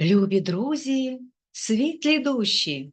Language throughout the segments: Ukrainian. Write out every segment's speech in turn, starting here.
Любі друзі, світлі душі,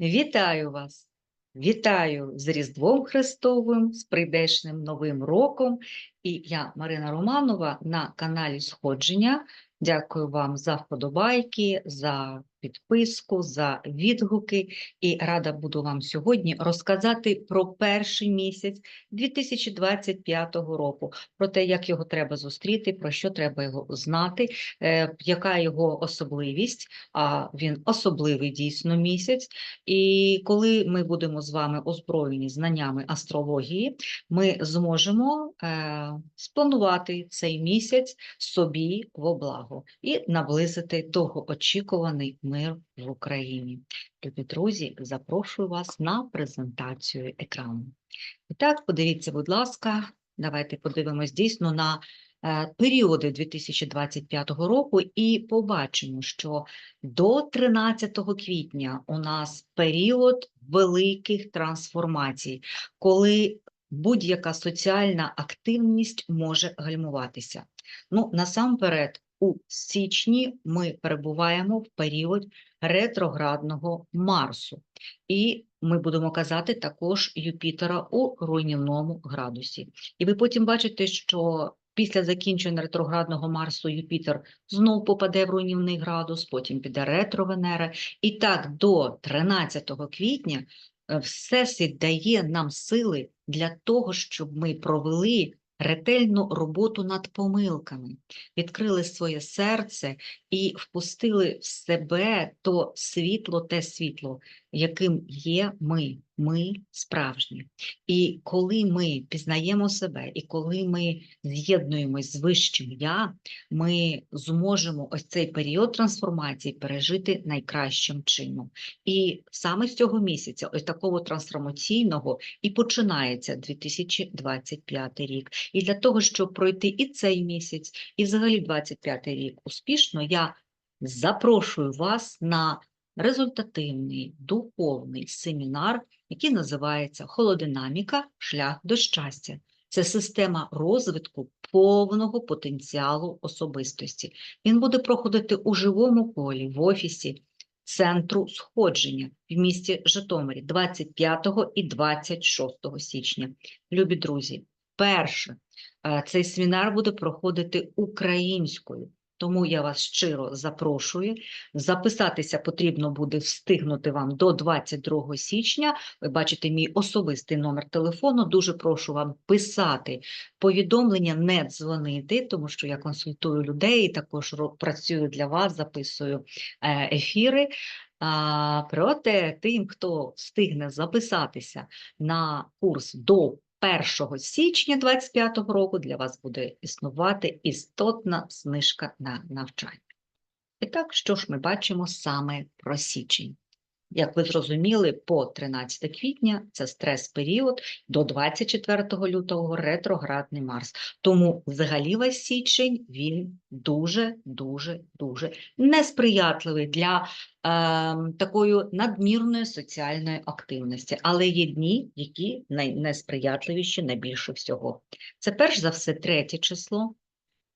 вітаю вас! Вітаю з Різдвом Христовим, з прийдешним Новим роком. І я, Марина Романова, на каналі Сходження. Дякую вам за вподобайки, за підписку, за відгуки. І рада буду вам сьогодні розказати про перший місяць 2025 року, про те, як його треба зустріти, про що треба його знати, е, яка його особливість, а він особливий дійсно місяць. І коли ми будемо з вами озброєні знаннями астрології, ми зможемо е, спланувати цей місяць собі во благо і наблизити довгоочікуваний мир в Україні. Любі друзі, запрошую вас на презентацію екрану. І так, подивіться, будь ласка, давайте подивимось дійсно на е, періоди 2025 року і побачимо, що до 13 квітня у нас період великих трансформацій, коли будь-яка соціальна активність може гальмуватися. Ну, насамперед, у січні ми перебуваємо в період ретроградного Марсу, і ми будемо казати також Юпітера у руйнівному градусі. І ви потім бачите, що після закінчення ретроградного Марсу Юпітер знов попаде в руйнівний градус, потім піде ретро Венера. І так до 13 квітня Всесвіт дає нам сили для того, щоб ми провели ретельну роботу над помилками, відкрили своє серце і впустили в себе то світло, те світло, яким є ми, ми справжні. І коли ми пізнаємо себе, і коли ми з'єднуємось з вищим я, ми зможемо ось цей період трансформації пережити найкращим чином. І саме з цього місяця, ось такого трансформаційного, і починається 2025 рік. І для того, щоб пройти і цей місяць, і взагалі 25 рік успішно, я запрошую вас на результативний духовний семінар, який називається Холодинаміка Шлях до щастя. Це система розвитку повного потенціалу особистості. Він буде проходити у живому полі в офісі центру сходження в місті Житомирі 25 і 26 січня. Любі друзі, перше, е, цей семінар буде проходити українською. Тому я вас щиро запрошую. Записатися потрібно буде встигнути вам до 22 січня. Ви бачите мій особистий номер телефону. Дуже прошу вам писати повідомлення, не дзвонити, тому що я консультую людей, також працюю для вас, записую е, ефіри. Проте тим, хто встигне записатися на курс до 1 січня 2025 року, для вас буде існувати істотна знижка на навчання. І так, що ж ми бачимо саме про січень? Як ви зрозуміли, по 13 квітня це стрес-період, до 24 лютого ретроградний Марс. Тому взагалі весь січень він дуже, дуже, дуже несприятливий для е, такої надмірної соціальної активності. Але є дні, які найнесприятливіші найбільше всього. Це перш за все третє число,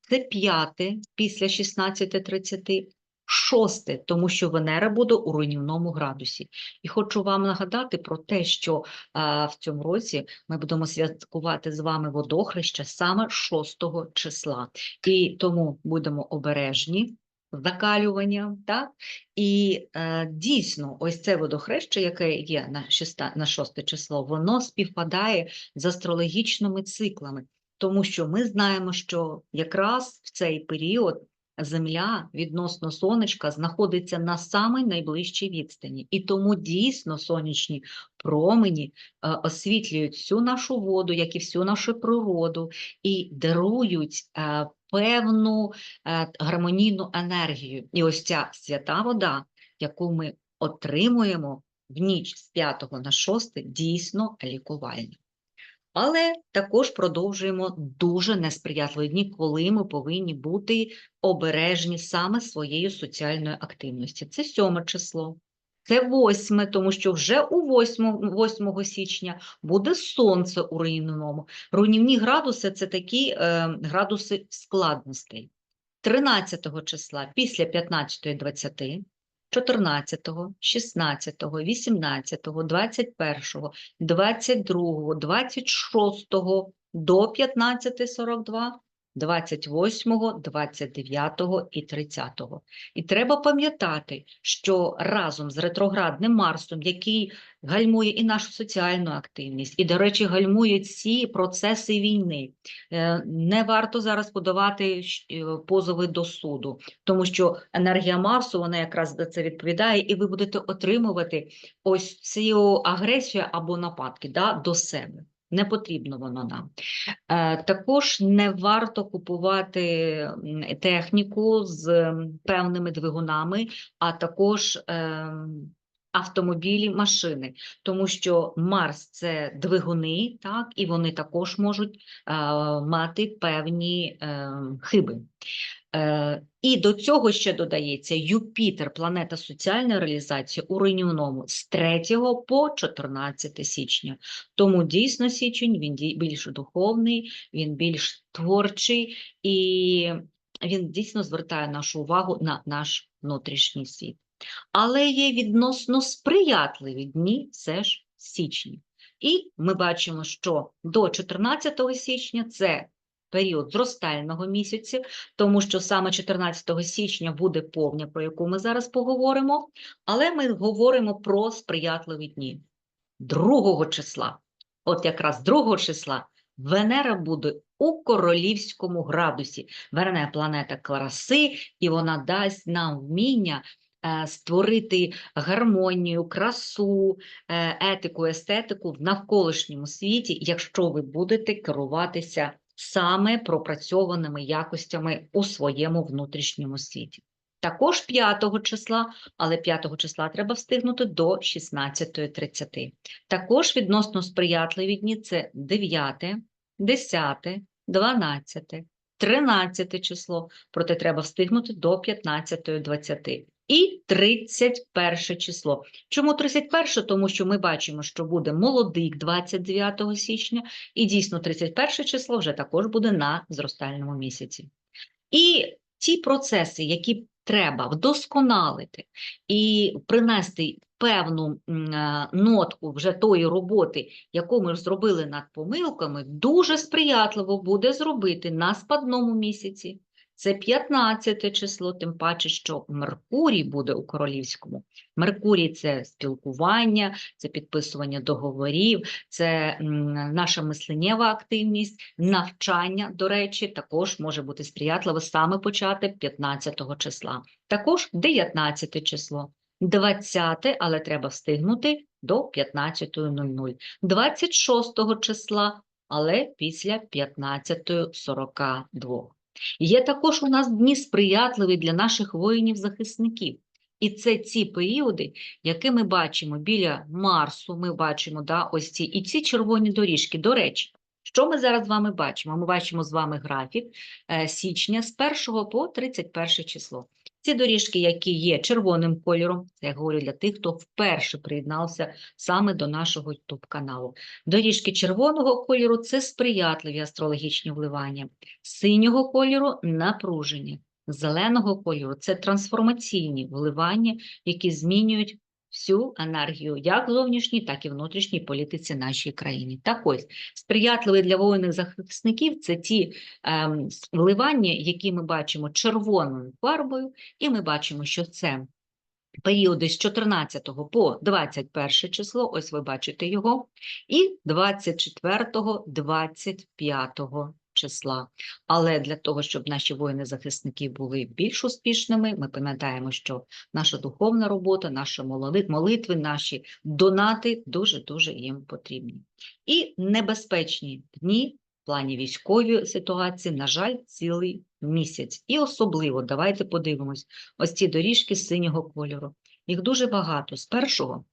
це п'яте після 16.30, шосте, тому що Венера буде у руйнівному градусі. І хочу вам нагадати про те, що а, в цьому році ми будемо святкувати з вами водохреща саме 6 числа. І тому будемо обережні закалюванням, так? І е, дійсно, ось це водохреще, яке є на 6, на 6 число, воно співпадає з астрологічними циклами, тому що ми знаємо, що якраз в цей період Земля відносно сонечка знаходиться на самій найближчій відстані, і тому дійсно сонячні промені е, освітлюють всю нашу воду, як і всю нашу природу, і дарують е, певну е, гармонійну енергію. І ось ця свята вода, яку ми отримуємо в ніч з 5 на 6, дійсно лікувальна. Але також продовжуємо дуже несприятливі дні, коли ми повинні бути обережні саме своєю соціальною активністю. Це сьоме число, Це 8, тому що вже у 8, 8 січня буде сонце у руйнівному. Руйнівні градуси це такі е, градуси складностей. 13 числа після 15-20, 14, 16, 18, 21, 22, 26 до 15.42, 28, 29 і 30. І треба пам'ятати, що разом з ретроградним Марсом, який гальмує і нашу соціальну активність, і, до речі, гальмує ці процеси війни, е, не варто зараз подавати е, позови до суду, тому що енергія Марсу вона якраз за це відповідає, і ви будете отримувати ось цю агресію або нападки да, до себе. Не потрібно воно нам. Е, Також не варто купувати техніку з певними двигунами, а також ем, автомобілі, машини, тому що Марс це двигуни, так, і вони також можуть е, мати певні е, хиби. Е, І до цього ще додається Юпітер, планета соціальної реалізації у руйнівному з 3 по 14 січня. Тому дійсно січень він більш духовний, він більш творчий і він дійсно звертає нашу увагу на наш внутрішній світ. Але є відносно сприятливі дні все ж січні. І ми бачимо, що до 14 січня це період зростального місяця, тому що саме 14 січня буде повня, про яку ми зараз поговоримо, але ми говоримо про сприятливі дні. 2 числа, от якраз 2 числа, Венера буде у королівському градусі. Венера – планета краси, і вона дасть нам вміння е, створити гармонію, красу, е, етику, естетику в навколишньому світі, якщо ви будете керуватися саме пропрацьованими якостями у своєму внутрішньому світі. Також 5 числа, але 5 числа треба встигнути до 16.30. Також відносно сприятливі дні це 9, 10, 12, 13 число, проте треба встигнути до 15.20. І 31 число. Чому 31? Тому що ми бачимо, що буде молодик 29 січня, і дійсно 31 число вже також буде на зростальному місяці. І ті процеси, які треба вдосконалити і принести певну е, нотку вже тої роботи, яку ми зробили над помилками, дуже сприятливо буде зробити на спадному місяці. Це 15 число, тим паче, що Меркурій буде у королівському. Меркурій це спілкування, це підписування договорів, це наша мисленнєва активність, навчання, до речі, також може бути сприятливо саме почати 15 числа. Також 19 число, 20, але треба встигнути до 15.00. 26 числа, але після 15.42. Є також у нас дні сприятливі для наших воїнів-захисників. І це ці періоди, які ми бачимо біля Марсу, ми бачимо да, ось ці і ці червоні доріжки. До речі, що ми зараз з вами бачимо? Ми бачимо з вами графік е, січня з 1 по 31 число. Ці доріжки, які є червоним кольором, це я говорю для тих, хто вперше приєднався саме до нашого YouTube каналу. Доріжки червоного кольору це сприятливі астрологічні вливання, синього кольору напруження, зеленого кольору це трансформаційні вливання, які змінюють всю енергію, як зовнішній, так і внутрішній політиці нашої країни. Так ось, сприятливі для воїнних захисників це ті ем, вливання, які ми бачимо червоною фарбою, і ми бачимо, що це періоди з 14 по 21 число, ось ви бачите його, і 24-25 числа. Але для того, щоб наші воїни-захисники були більш успішними, ми пам'ятаємо, що наша духовна робота, наші молитви, наші донати дуже-дуже їм потрібні. І небезпечні дні в плані військової ситуації, на жаль, цілий місяць. І особливо, давайте подивимось, ось ці доріжки синього кольору. Їх дуже багато. З 1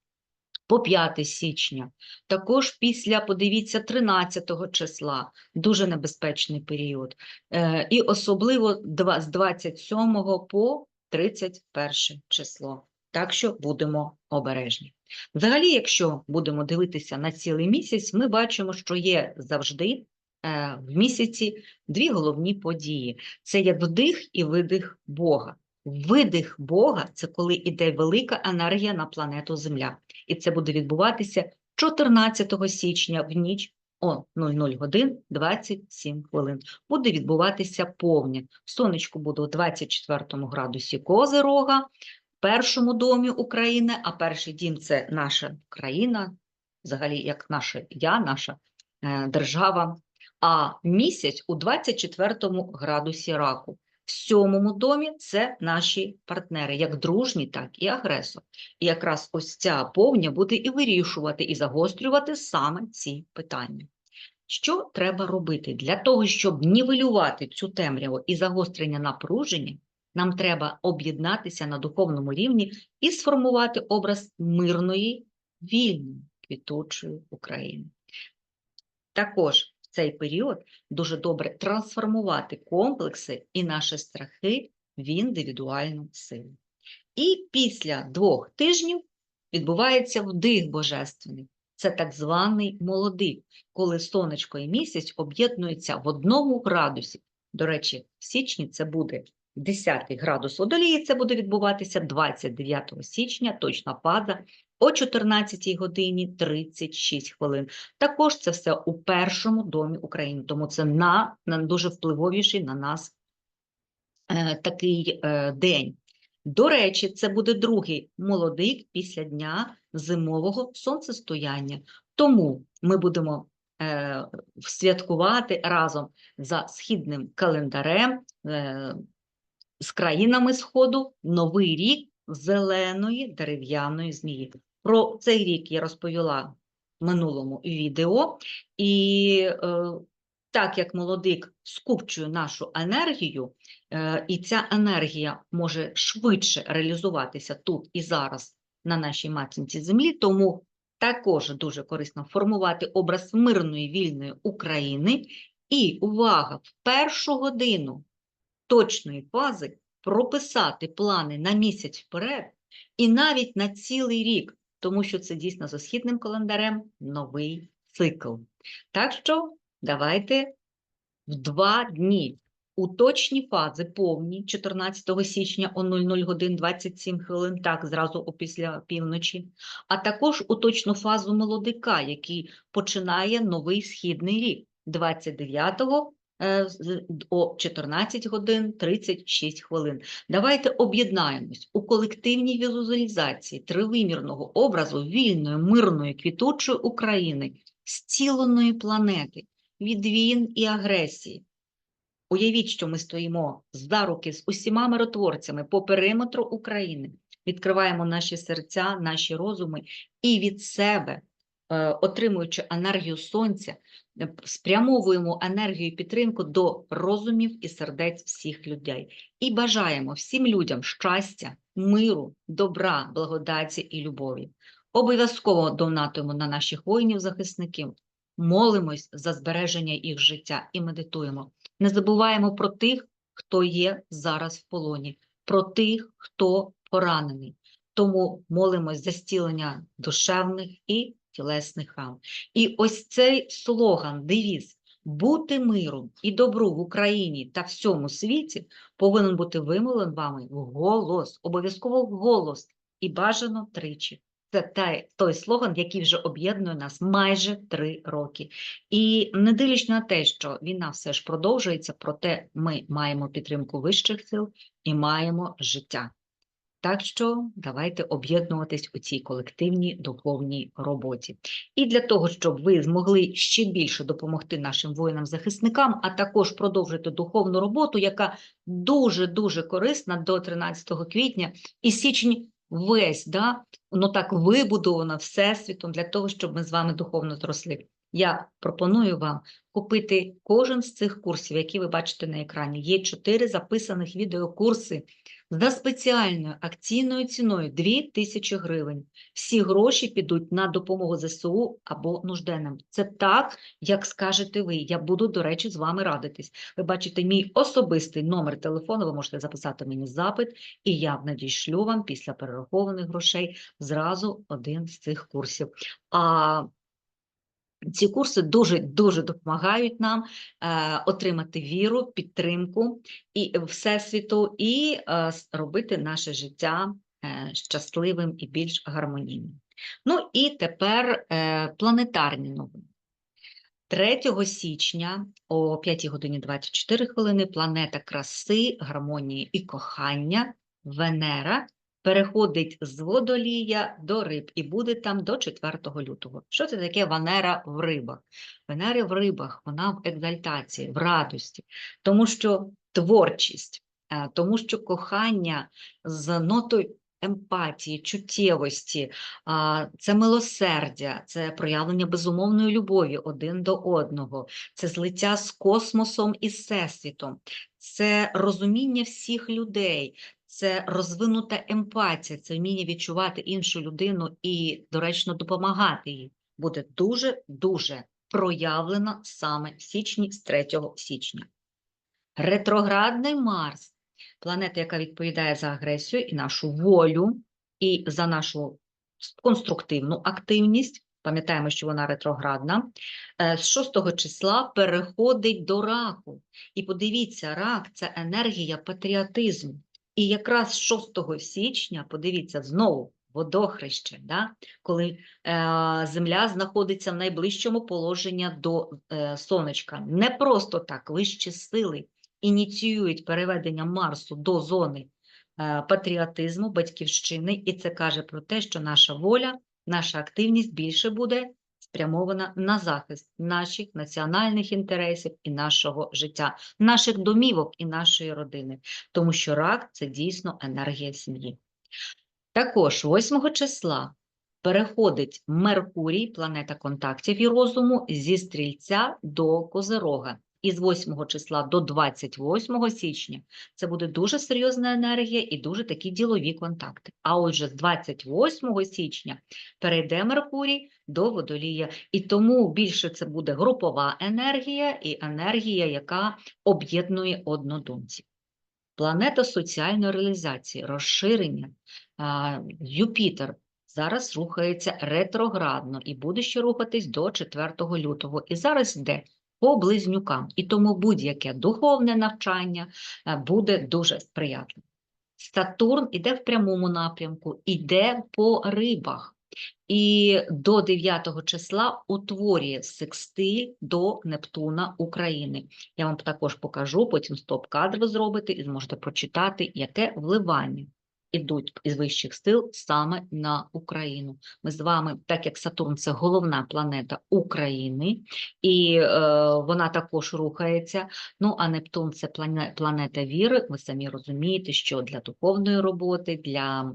по 5 січня, також після, подивіться, 13 числа, дуже небезпечний період. Е, І особливо два- з 27 по 31 число. Так що будемо обережні. Взагалі, якщо будемо дивитися на цілий місяць, ми бачимо, що є завжди е, в місяці дві головні події: це є вдих і видих Бога. Видих Бога це коли іде велика енергія на планету Земля. І це буде відбуватися 14 січня в ніч о 00 годин 27 хвилин. Буде відбуватися повня. Сонечко буде у 24 градусі Козирога, першому домі України, а перший дім це наша країна, взагалі як наше я, наша е, держава. А місяць у 24 градусі раку. В сьомому домі це наші партнери, як дружні, так і агресор. І якраз ось ця повня буде і вирішувати, і загострювати саме ці питання. Що треба робити для того, щоб нівелювати цю темряву і загострення напруження? Нам треба об'єднатися на духовному рівні і сформувати образ мирної, вільної, квітучої України. Також цей період дуже добре трансформувати комплекси і наші страхи в індивідуальну силу. І після двох тижнів відбувається вдих божественний. Це так званий молодик, коли сонечко і місяць об'єднуються в одному градусі. До речі, в січні це буде 10 градус водолії, це буде відбуватися 29 січня, точна фаза о 14 годині 36 хвилин. Також це все у першому домі України, тому це на, на дуже впливовіший на нас е, такий е, день. До речі, це буде другий молодик після дня зимового сонцестояння. Тому ми будемо е, святкувати разом за східним календарем е, з країнами Сходу Новий рік зеленої дерев'яної змії. Про цей рік я розповіла в минулому відео, і е, так як молодик скупчує нашу енергію, е, і ця енергія може швидше реалізуватися тут і зараз на нашій матінці землі, тому також дуже корисно формувати образ мирної вільної України. І увага, в першу годину точної фази прописати плани на місяць вперед і навіть на цілий рік, тому що це дійсно за східним календарем новий цикл. Так що давайте в два дні у точні фази повні 14 січня о 00 годин 27 хвилин, так, зразу опісля півночі, а також у точну фазу молодика, який починає новий східний рік 29 е, з- о 14 годин 36 хвилин. Давайте об'єднаємось у колективній візуалізації тривимірного образу вільної, мирної, квітучої України, зціленої планети від війн і агресії. Уявіть, що ми стоїмо за руки з усіма миротворцями по периметру України, відкриваємо наші серця, наші розуми і від себе, е, отримуючи енергію сонця, е, спрямовуємо енергію і підтримку до розумів і сердець всіх людей. І бажаємо всім людям щастя, миру, добра, благодаті і любові. Обов'язково донатуємо на наших воїнів-захисників, молимось за збереження їх життя і медитуємо. Не забуваємо про тих, хто є зараз в полоні, про тих, хто поранений. Тому молимось за зцілення душевних і тілесних ран. І ось цей слоган, девіз бути миром і добру в Україні та всьому світі повинен бути вимовлений вами в голос, обов'язково в голос і бажано тричі. Це той, той слоган, який вже об'єднує нас майже три роки. І не дивлячись на те, що війна все ж продовжується, проте ми маємо підтримку вищих сил і маємо життя. Так що давайте об'єднуватись у цій колективній духовній роботі. І для того, щоб ви змогли ще більше допомогти нашим воїнам-захисникам, а також продовжити духовну роботу, яка дуже-дуже корисна до 13 квітня і січень весь, да, воно так вибудовано Всесвітом для того, щоб ми з вами духовно зросли. Я пропоную вам купити кожен з цих курсів, які ви бачите на екрані. Є чотири записаних відеокурси За спеціальною акційною ціною 2000 гривень. Всі гроші підуть на допомогу ЗСУ або нужденним. Це так, як скажете ви. Я буду, до речі, з вами радитись. Ви бачите мій особистий номер телефону, ви можете записати мені запит, і я надішлю вам після перерахованих грошей зразу один з цих курсів. А ці курси дуже дуже допомагають нам е, отримати віру, підтримку і всесвіту, і е, робити наше життя е, щасливим і більш гармонійним. Ну і тепер е, планетарні новини. 3 січня о 5 годині 24 хвилини планета краси, гармонії і кохання Венера переходить з водолія до риб і буде там до 4 лютого. Що це таке Венера в рибах? Венера в рибах, вона в екзальтації, в радості, тому що творчість, е, тому що кохання з нотою емпатії, чуттєвості, це милосердя, це проявлення безумовної любові один до одного, це злиття з космосом і всесвітом, це розуміння всіх людей, це розвинута емпатія, це вміння відчувати іншу людину і доречно допомагати їй. Буде дуже-дуже проявлена саме в січні з 3 січня. Ретроградний Марс, планета, яка відповідає за агресію і нашу волю, і за нашу конструктивну активність. Пам'ятаємо, що вона ретроградна. е, З 6 числа переходить до раку. І подивіться, рак це енергія патріотизму. І якраз з 6 січня, подивіться, знову водохреще, да? коли е, Земля знаходиться в найближчому положенні до е, сонечка. Не просто так, вищі сили ініціюють переведення Марсу до зони е, патріотизму, батьківщини, і це каже про те, що наша воля, наша активність більше буде спрямована на захист наших національних інтересів і нашого життя, наших домівок і нашої родини, тому що рак це дійсно енергія сім'ї. Також 8 числа переходить Меркурій, планета контактів і розуму, зі стрільця до Козирога. І з 8 числа до 28 січня це буде дуже серйозна енергія і дуже такі ділові контакти. А отже, з 28 січня перейде Меркурій до водолія, і тому більше це буде групова енергія і енергія, яка об'єднує однодумців. Планета соціальної реалізації, розширення, Юпітер зараз рухається ретроградно і буде ще рухатись до 4 лютого. І зараз йде по близнюкам. І тому будь-яке духовне навчання е, буде дуже сприятливим. Сатурн іде в прямому напрямку, іде по рибах. І до 9 числа утворює секстиль до Нептуна України. Я вам також покажу, потім стоп-кадр зробите і зможете прочитати, яке вливання ідуть із вищих сил саме на Україну. Ми з вами, так як Сатурн це головна планета України, і е, вона також рухається. Ну а Нептун це планета віри. Ви самі розумієте, що для духовної роботи, для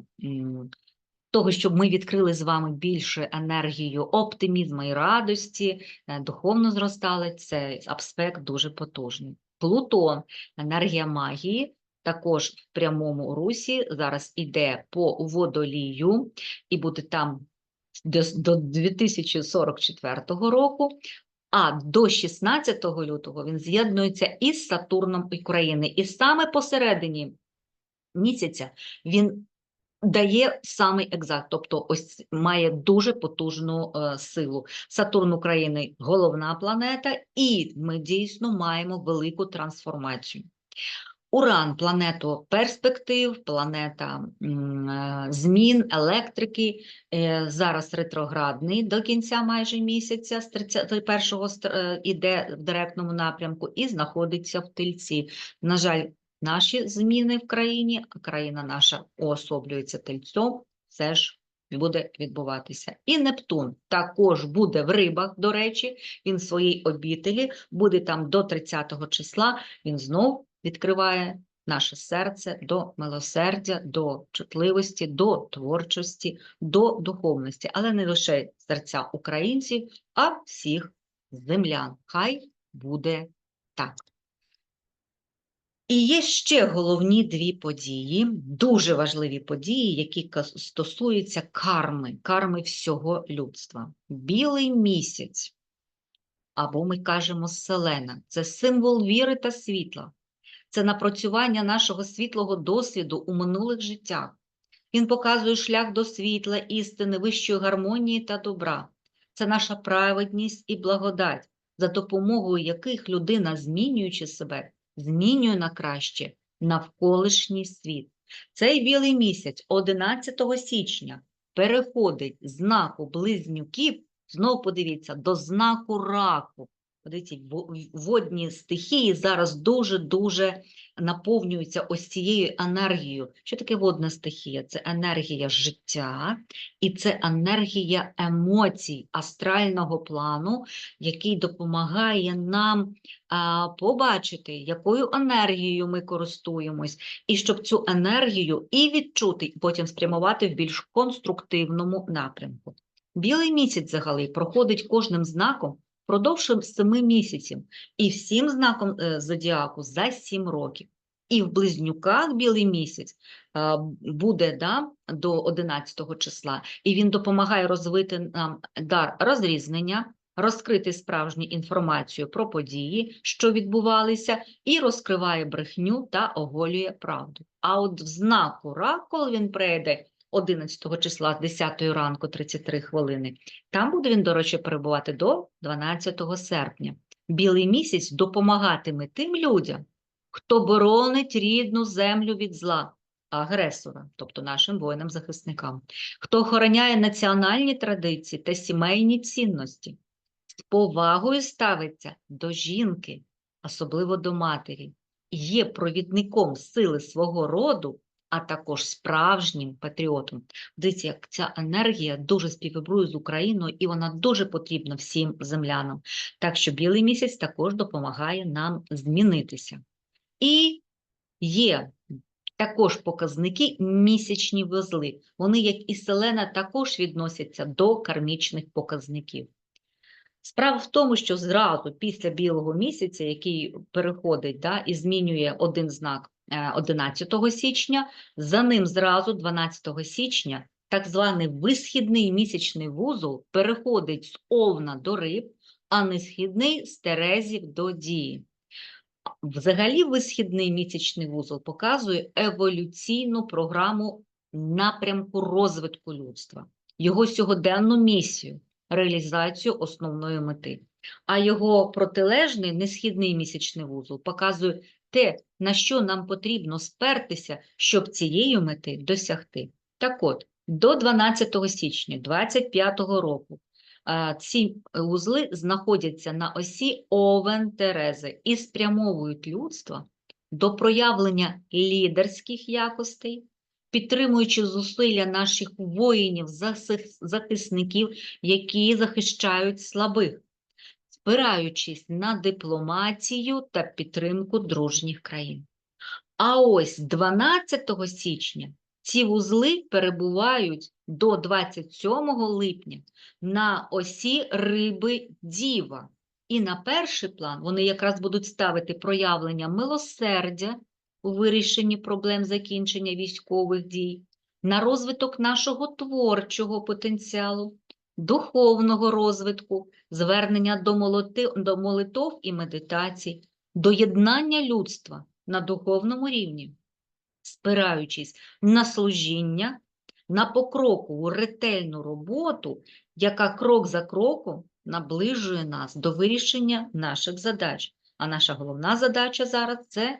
того, щоб ми відкрили з вами більше енергію оптимізму і радості, е, духовно зростали, це аспект дуже потужний. Плутон, енергія магії, також в прямому русі, зараз іде по водолію і буде там до 2044 року. А до 16 лютого він з'єднується із Сатурном України. І саме посередині місяця він дає самий екзакт, тобто ось має дуже потужну е, силу. Сатурн України головна планета, і ми дійсно маємо велику трансформацію. Уран планету перспектив, планета е, змін, електрики, е, зараз ретроградний до кінця майже місяця, з 31-го ст- е, в директному напрямку і знаходиться в тельці. На жаль, наші зміни в країні, а країна наша уособлюється тельцом, все ж буде відбуватися. І Нептун також буде в рибах, до речі, він в своїй обітелі, буде там до 30 го числа, він знов відкриває наше серце до милосердя, до чутливості, до творчості, до духовності, але не лише серця українців, а всіх землян. Хай буде так. І є ще головні дві події, дуже важливі події, які стосуються карми, карми всього людства. Білий місяць, або ми кажемо селена, це символ віри та світла, це напрацювання нашого світлого досвіду у минулих життях. Він показує шлях до світла, істини, вищої гармонії та добра. Це наша праведність і благодать, за допомогою яких людина, змінюючи себе, змінює на краще навколишній світ. Цей білий місяць 11 січня переходить з знаку близнюків, знову подивіться, до знаку раку. Подивіться, водні стихії зараз дуже-дуже наповнюються ось цією енергією. Що таке водна стихія? Це енергія життя і це енергія емоцій астрального плану, який допомагає нам побачити, якою енергією ми користуємось, і щоб цю енергію і відчути, і потім спрямувати в більш конструктивному напрямку. Білий місяць взагалі проходить кожним знаком впродовж семи місяців і всім знаком е, зодіаку за сім років. І в близнюках білий місяць е, буде да, до 11 числа, і він допомагає розвити нам дар розрізнення, розкрити справжню інформацію про події, що відбувалися, і розкриває брехню та оголює правду. А от в знаку рак, коли він прийде 11 числа з 10 ранку 33 хвилини, там буде він, до речі, перебувати до 12 серпня. Білий місяць допомагатиме тим людям, хто боронить рідну землю від зла, агресора, тобто нашим воїнам-захисникам, хто охороняє національні традиції та сімейні цінності, з повагою ставиться до жінки, особливо до матері, є провідником сили свого роду, а також справжнім патріотом. Дивіться, як ця енергія дуже співвібрує з Україною, і вона дуже потрібна всім землянам. Так що білий місяць також допомагає нам змінитися. І є також показники місячні вузли. Вони, як і селена, також відносяться до кармічних показників. Справа в тому, що зразу після білого місяця, який переходить да, і змінює один знак 11 січня, за ним зразу 12 січня так званий висхідний місячний вузол переходить з овна до риб, а несхідний з терезів до дії. Взагалі, висхідний місячний вузол показує еволюційну програму напрямку розвитку людства, його сьогоденну місію, реалізацію основної мети. А його протилежний несхідний місячний вузол показує те, на що нам потрібно спертися, щоб цієї мети досягти. Так от, до 12 січня 2025 року ці узли знаходяться на осі Овен Терези і спрямовують людство до проявлення лідерських якостей, підтримуючи зусилля наших воїнів, захисників, які захищають слабих, спираючись на дипломатію та підтримку дружніх країн. А ось 12 січня ці вузли перебувають до 27 липня на осі риби Діва. І на перший план вони якраз будуть ставити проявлення милосердя у вирішенні проблем закінчення військових дій, на розвиток нашого творчого потенціалу, духовного розвитку, звернення до, молоти, до молитов і медитацій, до єднання людства на духовному рівні, спираючись на служіння, на покрокову ретельну роботу, яка крок за кроком наближує нас до вирішення наших задач. А наша головна задача зараз це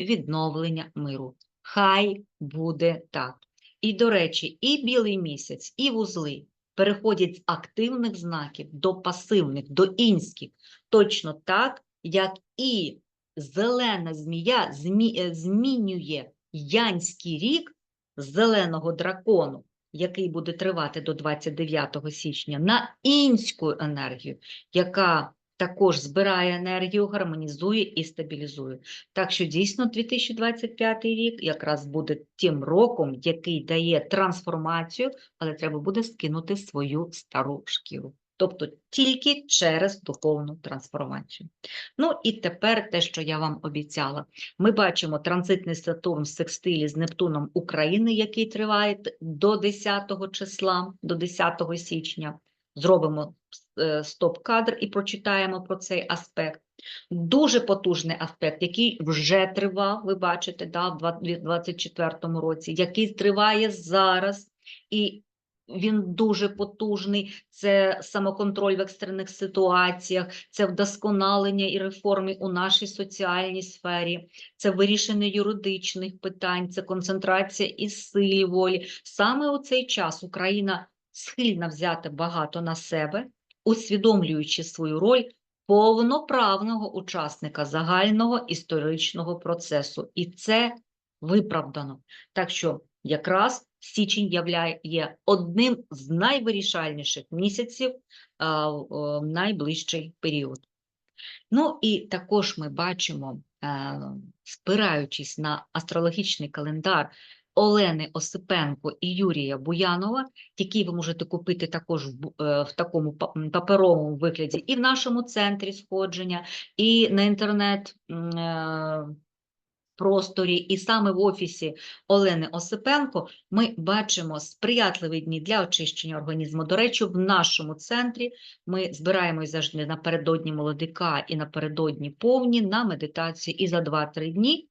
відновлення миру. Хай буде так. І, до речі, і білий місяць, і вузли переходять з активних знаків до пасивних, до інських, точно так, як і зелена змія змі... е, змінює янський рік зеленого дракону, який буде тривати до 29 січня, на інську енергію, яка також збирає енергію, гармонізує і стабілізує. Так що дійсно 2025 рік якраз буде тим роком, який дає трансформацію, але треба буде скинути свою стару шкіру. тобто тільки через духовну трансформацію. Ну і тепер те, що я вам обіцяла. Ми бачимо транзитний Сатурн в секстилі з Нептуном України, який триває до 10 числа, до 10 січня. Зробимо стоп-кадр і прочитаємо про цей аспект. Дуже потужний аспект, який вже тривав, ви бачите, да, в 2024 році, який триває зараз, і він дуже потужний. Це самоконтроль в екстрених ситуаціях, це вдосконалення і реформи у нашій соціальній сфері, це вирішення юридичних питань, це концентрація і силі волі. Саме у цей час Україна схильна взяти багато на себе, усвідомлюючи свою роль повноправного учасника загального історичного процесу. І це виправдано. Так що якраз січень є одним з найвирішальніших місяців в найближчий період. Ну і також ми бачимо, е, спираючись на астрологічний календар Олени Осипенко і Юрія Буянова, який ви можете купити також в, е, в такому паперовому вигляді і в нашому центрі сходження, і на інтернет е, просторі, і саме в офісі Олени Осипенко ми бачимо сприятливі дні для очищення організму. До речі, в нашому центрі ми збираємось завжди напередодні молодика і напередодні повні на медитацію, і за 2-3 дні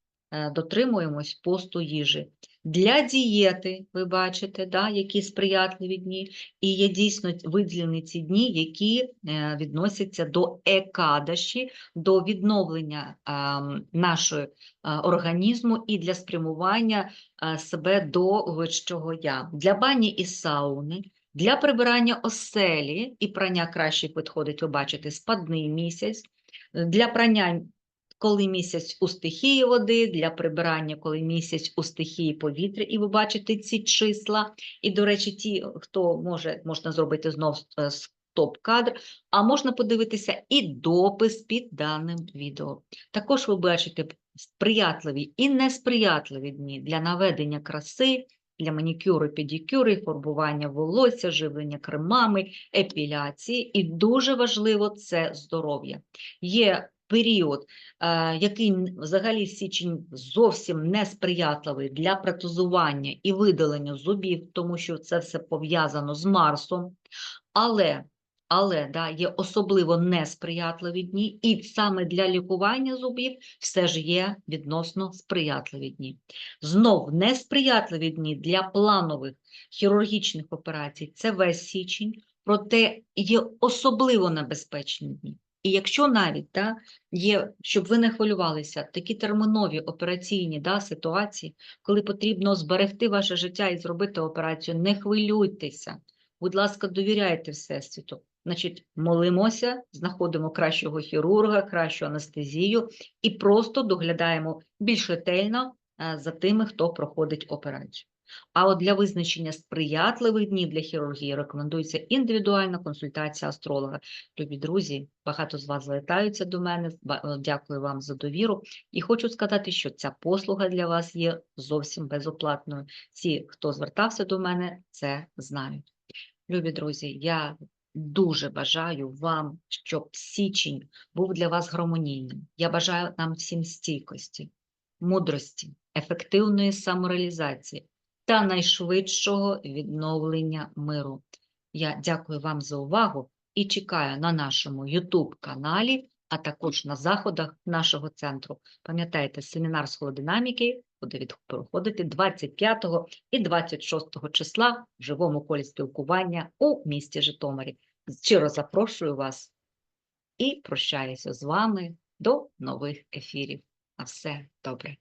дотримуємось посту їжі. Для дієти, ви бачите, да, які сприятливі дні, і є дійсно виділені ці дні, які е, відносяться до екадаші, до відновлення ем, нашої а, організму і для спрямування себе до вищого я. Для бані і сауни, для прибирання оселі і прання краще підходить, ви бачите, спадний місяць, для прання, коли місяць у стихії води, для прибирання, коли місяць у стихії повітря, і ви бачите ці числа. І, до речі, ті, хто може, можна зробити знов е, стоп-кадр, а можна подивитися і допис під даним відео. Також ви бачите сприятливі і несприятливі дні для наведення краси, для манікюру, педикюру, фарбування волосся, живлення кремами, епіляції. І дуже важливо це здоров'я. Є період, е, який взагалі січень зовсім несприятливий для протезування і видалення зубів, тому що це все пов'язано з Марсом. Але але да, є особливо несприятливі дні, і саме для лікування зубів все ж є відносно сприятливі дні. Знов несприятливі дні для планових хірургічних операцій це весь січень, проте є особливо небезпечні дні. І якщо навіть да, є, щоб ви не хвилювалися, такі термінові операційні да, ситуації, коли потрібно зберегти ваше життя і зробити операцію, не хвилюйтеся. Будь ласка, довіряйте Всесвіту. Значить, молимося, знаходимо кращого хірурга, кращу анестезію і просто доглядаємо більш ретельно е, за тими, хто проходить операцію. А от для визначення сприятливих днів для хірургії рекомендується індивідуальна консультація астролога. Любі друзі, багато з вас звертаються до мене. е, Дякую вам за довіру. І хочу сказати, що ця послуга для вас є зовсім безоплатною. Ті, хто звертався до мене, це знають. Любі друзі, я дуже бажаю вам, щоб січень був для вас гармонійним. Я бажаю нам всім стійкості, мудрості, ефективної самореалізації та найшвидшого відновлення миру. Я дякую вам за увагу і чекаю на нашому YouTube каналі, а також на заходах нашого центру. Пам'ятайте, семінар з холодинаміки буде проходити 25 і 26 числа в живому колі спілкування у місті Житомирі. Щиро запрошую вас і прощаюся з вами до нових ефірів. На все добре.